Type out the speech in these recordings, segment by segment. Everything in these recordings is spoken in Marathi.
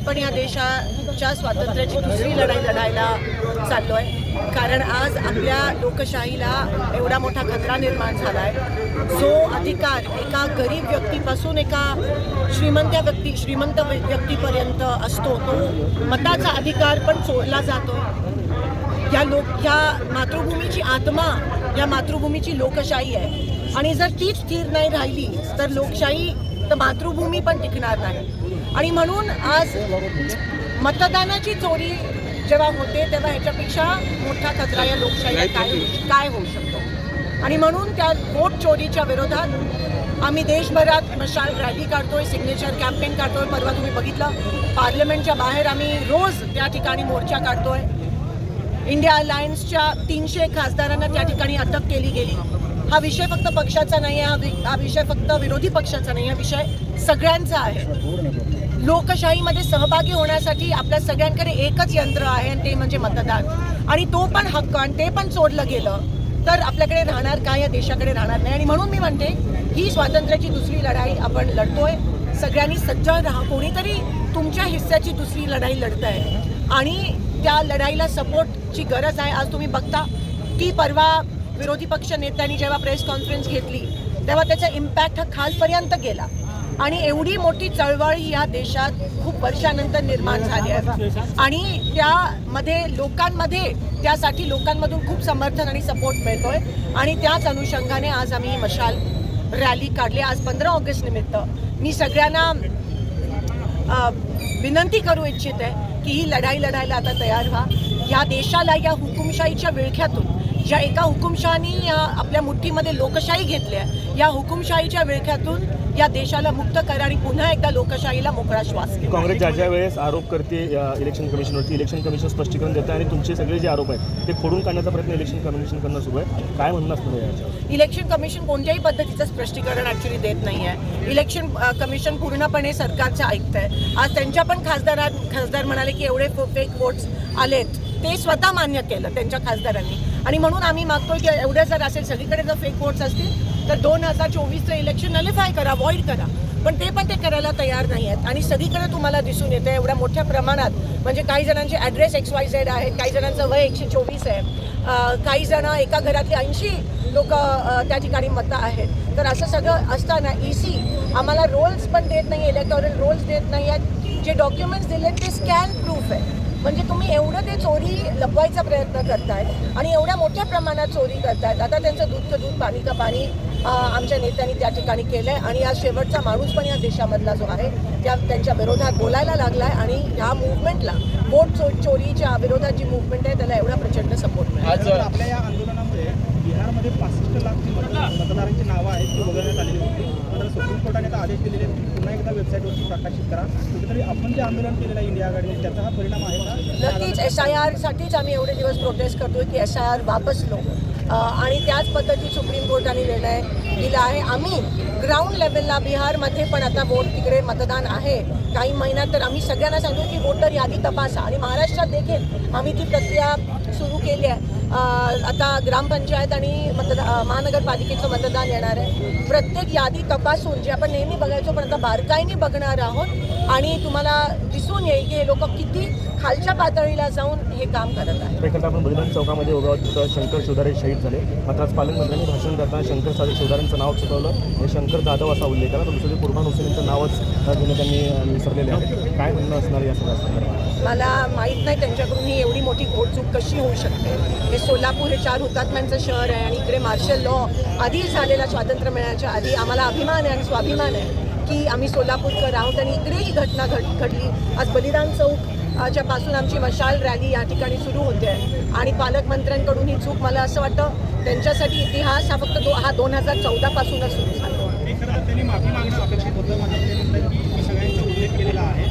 आपण या देशाच्या स्वातंत्र्याची दुसरी लढाई लढायला चाललो आहे कारण आज आपल्या लोकशाहीला एवढा मोठा खतरा निर्माण झाला आहे जो अधिकार एका गरीब व्यक्तीपासून एका श्रीमंत व्यक्ती श्रीमंत व्यक्तीपर्यंत असतो तो मताचा अधिकार पण चोरला जातो. या लोक या मातृभूमीची आत्मा या मातृभूमीची लोकशाही आहे. आणि जर तीच स्थिर नाही राहिली तर लोकशाही तर मातृभूमी पण टिकणार नाही. आणि म्हणून आज मतदानाची चोरी जेव्हा होते तेव्हा ह्याच्यापेक्षा मोठा खतरा या लोकशाहीला काय काय होऊ शकतो? आणि म्हणून त्या वोट चोरीच्या विरोधात आम्ही देशभरात मशाल रॅली काढतोय सिग्नेचर कॅम्पेन काढतोय. परवा तुम्ही बघितलं पार्लमेंटच्या बाहेर आम्ही रोज त्या ठिकाणी मोर्चा काढतोय. इंडिया अलायन्सच्या तीनशे खासदारांना त्या ठिकाणी अटक केली गेली. हा विषय फक्त पक्षाचा नाही आहे हा वि- हा विषय फक्त विरोधी पक्षाचा नाही हा विषय सगळ्यांचा आहे. लोकशाहीमध्ये सहभागी होण्यासाठी आपल्या सगळ्यांकडे एकच यंत्र आहे आणि ते म्हणजे मतदान. आणि तो पण हक्क आणि ते पण सोडलं गेलं तर आपल्याकडे राहणार काय या देशाकडे राहणार नाही. आणि म्हणून मी म्हणते ही स्वातंत्र्याची दुसरी लढाई आपण लढतोय. सगळ्यांनी सज्ज राहा. कोणीतरी तुमच्या हिस्स्याची दुसरी लढाई लढत आहे आणि त्या लढाईला सपोर्टची गरज आहे. आज तुम्ही बघता की परवा विरोधी पक्ष नेत्यांनी जेव्हा प्रेस कॉन्फरन्स घेतली तेव्हा त्याचा इम्पॅक्ट हा खालपर्यंत गेला. आणि एवढी मोठी चळवळ ही या देशात खूप वर्षानंतर निर्माण झाली आहे. आणि त्यामध्ये लोकांमध्ये त्यासाठी लोकांमधून खूप समर्थन आणि सपोर्ट मिळतोय. आणि त्याच अनुषंगाने आज आम्ही मशाल रॅली काढली. आज पंधरा ऑगस्ट निमित्त. मी सगळ्यांना विनंती करू इच्छित आहे की ही लढाई लढायला आता तयार व्हा. या देशाला या हुकुमशाहीच्या विळख्यातून ज्या एका हुकुमशहानी या आपल्या मुठ्ठीमध्ये लोकशाही घेतली आहे या हुकुमशाहीच्या विळख्यातून या देशाला मुक्त करा आणि पुन्हा एकदा लोकशाहीला मोकळा श्वास काँग्रेस ज्या ज्या वेळेस आरोप करते या इलेक्शन कमिशनवरती इलेक्शन कमिशन स्पष्टीकरण देतं आणि तुमचे सगळे जे आरोप आहेत ते खोडून काढण्याचा प्रयत्न इलेक्शन कमिशन करणं सुरू आहे. काय म्हणणं याच्यावर? इलेक्शन कमिशन कोणत्याही पद्धतीचं स्पष्टीकरण ऍक्च्युली देत नाही आहे. इलेक्शन कमिशन पूर्णपणे सरकारचं ऐकतंय. आज त्यांच्या पण खासदारात खासदार म्हणाले की एवढे फेक वोट्स आलेत. ते स्वतः मान्य केलं त्यांच्या खासदारांनी. आणि म्हणून आम्ही मागतोय की एवढं जर असेल सगळीकडे जर फेक वोट्स असतील तर दोन हजार चोवीसचं इलेक्शन नलिफाय करा अवॉइड करा. पण ते पण ते करायला तयार नाही आहेत. आणि सगळीकडे तुम्हाला दिसून येतं एवढ्या मोठ्या प्रमाणात. म्हणजे काही जणांचे ॲड्रेस एक्स वाय झेड आहेत काही जणांचं वय एकशे चोवीस आहे. काही जण एका घरातले ऐंशी लोक त्या ठिकाणी मतं आहेत. तर असं सगळं असताना ई सी आम्हाला रोल्स पण देत नाही इलेक्टोरल रोल्स देत नाही आहेत जे डॉक्युमेंट्स दिले ते स्कॅन प्रूफ आहे. म्हणजे तुम्ही एवढं ते चोरी लपवायचा प्रयत्न करताय आणि एवढ्या मोठ्या प्रमाणात चोरी करतायत. आता त्यांचं दूधचं दूध पाणी का पाणी आमच्या नेत्यांनी त्या ठिकाणी केलंय आणि आज शेवटचा माणूस पण या देशामधला जो आहे त्या त्यांच्या विरोधात बोलायला लागलाय आणि ह्या मुवमेंटला वोट चो चोरीच्या विरोधात जी मुवमेंट आहे त्याला एवढा प्रचंड सपोर्ट मिळाला. आपल्या या आंदोलनामुळे बिहारमध्ये पासष्ट लाख मतदारांची नावं आहेत ती वगळण्यात आलेली होती. तर सुप्रीम कोर्टाने आता आदेश दिलेले पुन्हा एकदा वेबसाईटवरती प्रकाशित करा. कुठेतरी आपण जे आंदोलन केलेलं आहे इंडिया आघाडीने त्याचा हा परिणाम आहे का? नक्कीच. एस आय आरसाठीच आम्ही एवढे दिवस प्रोटेस्ट करतोय की एस आय आर वापसलो. आणि त्याच पद्धती सुप्रीम कोर्टाने निर्णय दिला आहे. आम्ही ग्राउंड लेवलला बिहारमध्ये पण आता वोट तिकडे मतदान आहे. काही महिन्यात तर आम्ही सगळ्यांना सांगतो की वोटर यादी तपासा. आणि महाराष्ट्रात देखील आम्ही ती प्रक्रिया सुरू केली आहे. आता ग्रामपंचायत आणि मतदा महानगरपालिकेचं मतदान येणार आहे. प्रत्येक यादी तपासून जे आपण नेहमी बघायचो पण आता बारकाईने बघणार आहोत आणि तुम्हाला दिसून येईल की हे लोक किती खालच्या पातळीला जाऊन हे काम करत आहेत. आपण बलिदान चौकामध्ये उभा शंकर शिवदारे शहीद झाले. मात्र आज पालकमंत्र्यांनी भाषण करताना शंकर साधे शिवदारांचं नाव चुकवलं आणि शंकर जाधव असा उल्लेख केला. तर दुसरे कुर्बान हुसेनचं नावच त्यांनी विसरलेले आहे. काय म्हणणं असणार या सगळ्या मला माहीत नाही त्यांच्याकडून ही एवढी मोठी घोडचूक कशी होऊ शकते. हे सोलापूर हे चार हुतात्म्यांचं शहर आहे आणि इकडे मार्शल लॉ आधी झालेला स्वातंत्र्य मिळण्याच्या आधी आम्हाला अभिमान आहे आणि स्वाभिमान आहे की आम्ही सोलापूरकर आहोत आणि इकडे ही घटना घट घडली. आज बलिदान चौक च्या पासून आमची मशाल रॅली या ठिकाणी सुरू होते आणि पालकमंत्र्यांकडून ही चूक मला असं वाटतं त्यांच्यासाठी इतिहास हा फक्त दो हा दोन हजार चौदापासूनच सुरू झाला. त्यांनी माफी मागणं अपेक्षित होतं सगळ्यांचा उल्लेख केलेला आहे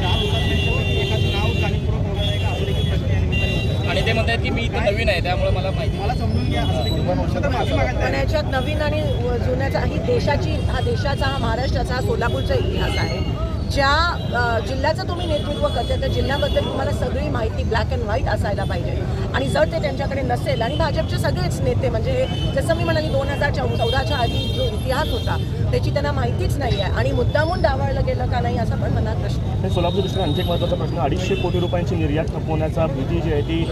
चार हुतात्म्यांपैकी एकाचं नाव जाणीवपूर्वक वगळलं आहे का असं देखील प्रश्न या निमित्ताने होतो. आणि ते म्हणतात की मी इथं नवीन आहे त्यामुळे मला माहिती मला समजून घ्या पण याच्यात नवीन आणि जुन्याचा ही देशाची हा देशाचा हा महाराष्ट्राचा हा सोलापूरचा इतिहास आहे. ज्या जिल्ह्याचं तुम्ही नेतृत्व करते त्या जिल्ह्याबद्दल तुम्हाला सगळी माहिती ब्लॅक अँड व्हाईट असायला पाहिजे. आणि जर ते त्यांच्याकडे नसेल आणि भाजपचे सगळेच नेते म्हणजे जसं मी म्हणाली दोन हजार चौ चौदाच्या आधी जो इतिहास होता त्याची त्यांना माहितीच नाही आहे आणि मुद्दामून डावळलं गेलं का नाही असा पण मनात प्रश्न सोलापूर दृष्टीने आणखी एक महत्त्वाचा प्रश्न अडीचशे कोटी रुपयांची निर्यात खपवण्याचा भीती जी आहे ती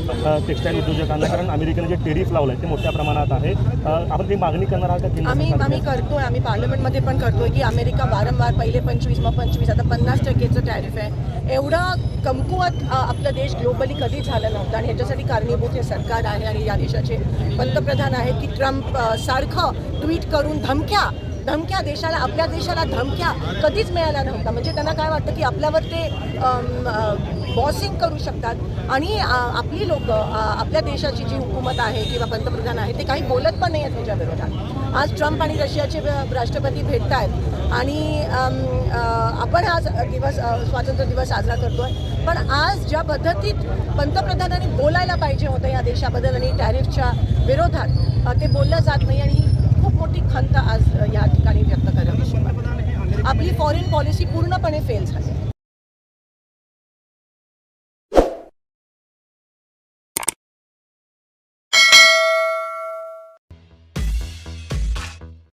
टेक्स्टाईल उद्योजकांना कारण अमेरिकेने जे टेरिफ लावलं आहे ते मोठ्या प्रमाणात आहे. आपण ती मागणी करणार आहात आम्ही? आम्ही करतोय आम्ही पार्लमेंटमध्ये पण करतोय की अमेरिका वारंवार पहिले पंचवीस मग पंचवीस आता पन्नास टक्केचं टॅरिफ आहे. एवढं कमकुवत आपला देश ग्लोबली कधी झाला नव्हता आणि ह्याच्यासाठी कारणीभूत हे सरकार आहे आणि या देशाचे पंतप्रधान आहेत की ट्रम्प सारखं ट्विट करून धमक्या धमक्या देशाला आपल्या देशाला धमक्या कधीच मिळाल्या नव्हत्या. म्हणजे त्यांना काय वाटतं की आपल्यावर ते बॉसिंग करू शकतात. आणि आपली लोक आपल्या देशाची जी हुकूमत आहे किंवा पंतप्रधान आहे ते काही बोलत पण नाही आहेत त्यांच्याविरोधात आज ट्रम्प आणि रशियाचे राष्ट्रपती भेटत आहेत आणि आपण आज दिवस स्वातंत्र्य दिवस साजरा करतो आहे पण आज ज्या पद्धतीत पंतप्रधानांनी बोलायला पाहिजे होतं या देशाबद्दल आणि टॅरिफच्या विरोधात ते बोललं जात नाही आणि खूप मोठी खंत आज या ठिकाणी व्यक्त करत आपली फॉरेन पॉलिसी पूर्णपणे फेल झाली.